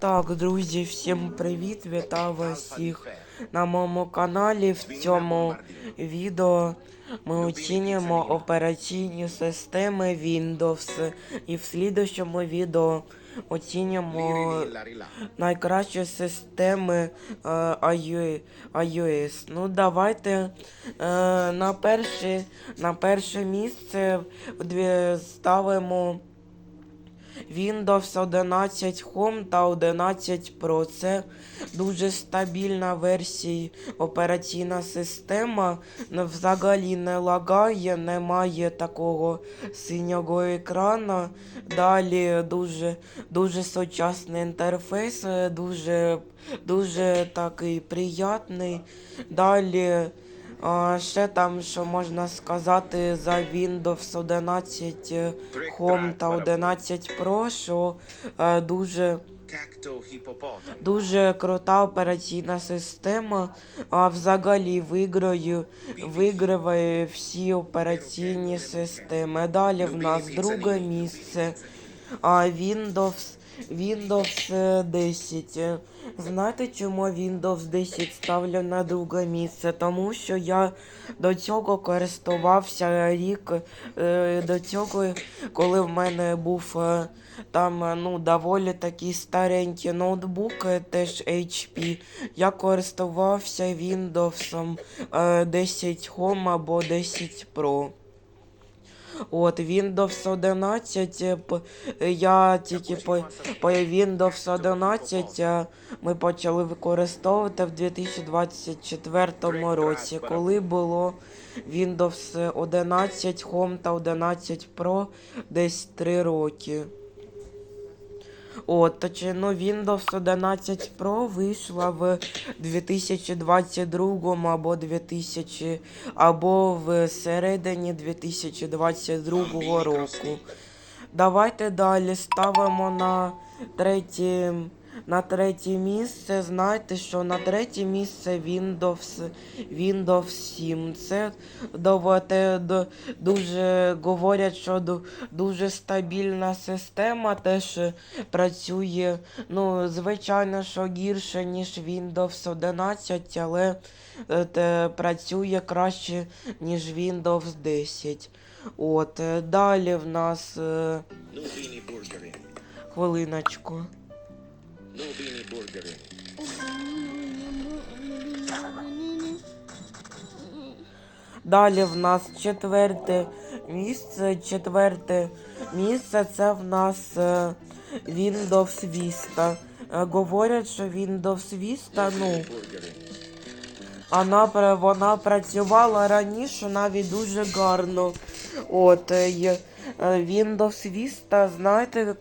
Так, друзі, всім привіт! Вітаю вас всіх на моєму каналі. В цьому відео ми оцінюємо операційні системи Windows. І в слідущому відео оцінюємо найкращі системи е, iOS. iOS. Ну, давайте е, на, перше, на перше місце ставимо. Windows 11 Home та 11 Pro. Це дуже стабільна версія операційна система. Взагалі не лагає, немає такого синього екрана. Далі дуже, дуже сучасний інтерфейс, дуже, дуже такий приятний. Далі. Ще там, що можна сказати за Windows 11 Home та 11 Pro, що е, дуже, дуже крута операційна система, а взагалі виграє, виграває всі операційні системи. Далі в нас друге місце. А Windows, Windows е, 10. Е, Знаєте, чому Windows 10 ставлю на друге місце? Тому що я до цього користувався рік. е, До цього, коли в мене був е, там е, ну, доволі такі старенькі ноутбуки, теж HP. Я користувався Windows е, 10 Home або 10 Pro. От Windows 11, е, е, я тільки по, по Windows 11 е, ми почали використовувати в 2024 році, коли було Windows 11 Home та 11 Pro десь 3 роки. От, точно Windows 11 Pro вийшла в 2022 або 2000, або в середині 2022 року. Давайте далі ставимо на третє, на третє місце. Знаєте, що на третє місце Windows, Windows 7. Це довоте, до, дуже говорять, що ду- дуже стабільна система теж працює. Ну, звичайно, що гірше, ніж Windows 11, але е, те, працює краще, ніж Windows 10. От, е, далі в нас е, хвилиночку. Бургери. Далі в нас четверте місце. Четверте місце це в нас е, Windows Vista. Е, Говорять, що Windows Vista, ну, вона, вона працювала раніше навіть дуже гарно. От є, е, Windows Vista, знаєте,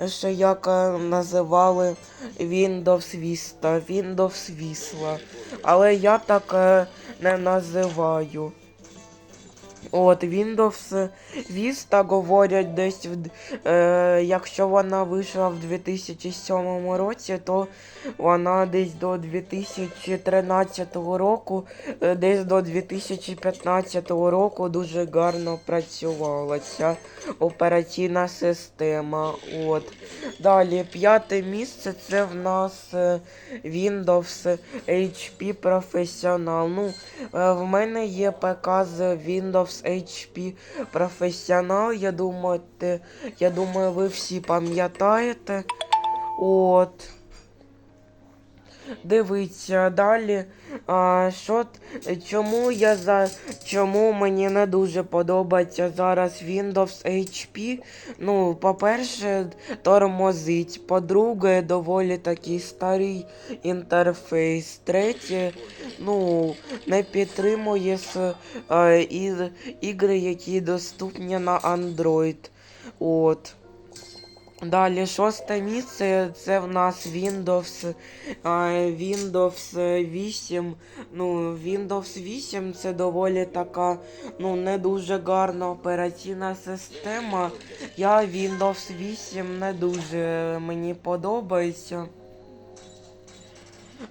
е, ще як е, називали Windows Vista, Windows Vista. Але я так е, не називаю. От, Windows Vista говорять десь, в е, якщо вона вийшла в 2007 році, то вона десь до 2013 року, е, десь до 2015 року дуже гарно працювала ця операційна система. От. Далі, п'яте місце це в нас е, Windows HP Professional. Ну, е, в мене є ПК з Windows HP професіонал. Я думаю, я думаю, ви всі пам'ятаєте. От. Дивіться далі. А, що, чому я за чому мені не дуже подобається зараз Windows HP? Ну, по-перше, тормозить. По-друге, доволі такий старий інтерфейс. Третє, ну, не підтримує с, е, і, ігри, які доступні на Android. От. Далі шосте місце це в нас Windows, Windows 8. Ну, Windows 8 це доволі така ну, не дуже гарна операційна система. Я Windows 8 не дуже мені подобається.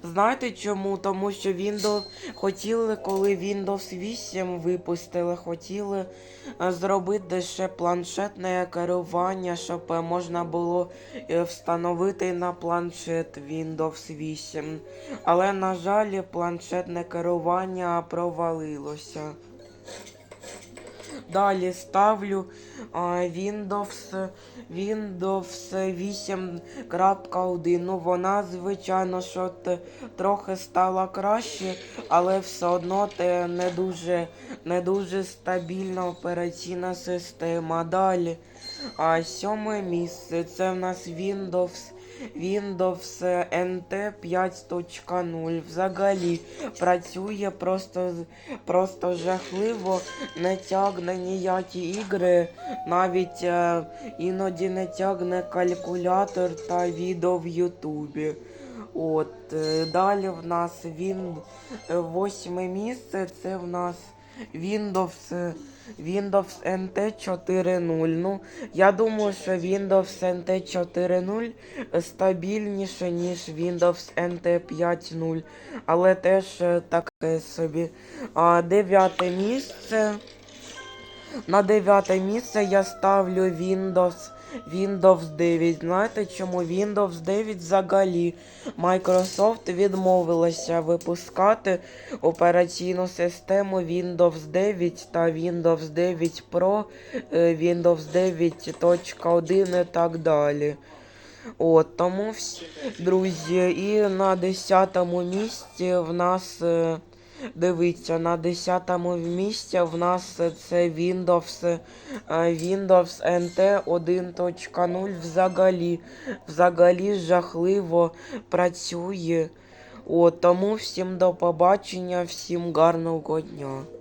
Знаєте чому? Тому що Windows хотіли, коли Windows 8 випустили, хотіли е, зробити ще планшетне керування, щоб е, можна було е, встановити на планшет Windows 8. Але, на жаль, планшетне керування провалилося. Далі ставлю Windows, Windows 8.1. Ну, вона, звичайно, що трохи стала краще, але все одно не дуже, не дуже стабільна операційна система. Далі. А сьоме місце це в нас Windows. Windows NT 5.0 взагалі працює просто, просто жахливо, не тягне ніякі ігри, навіть е, іноді не тягне калькулятор та відео в Ютубі. От, е, далі в нас він восьме місце, це в нас Windows, Windows NT 4.0. Ну, я думаю, що Windows NT 4.0 стабільніше, ніж Windows NT 5.0, але теж е, таке собі. А, дев'яте місце. На дев'яте місце я ставлю Windows, Windows 9. Знаєте чому Windows 9 взагалі Microsoft відмовилася випускати операційну систему Windows 9 та Windows 9 Pro, е, Windows 9.1 і так далі. От, тому друзі, і на 10 місці в нас. Дивіться, на 10 місці в нас це Windows, е, Windows NT 1.0 взагалі, взагалі жахливо працює. О, тому всім до побачення, всім гарного дня.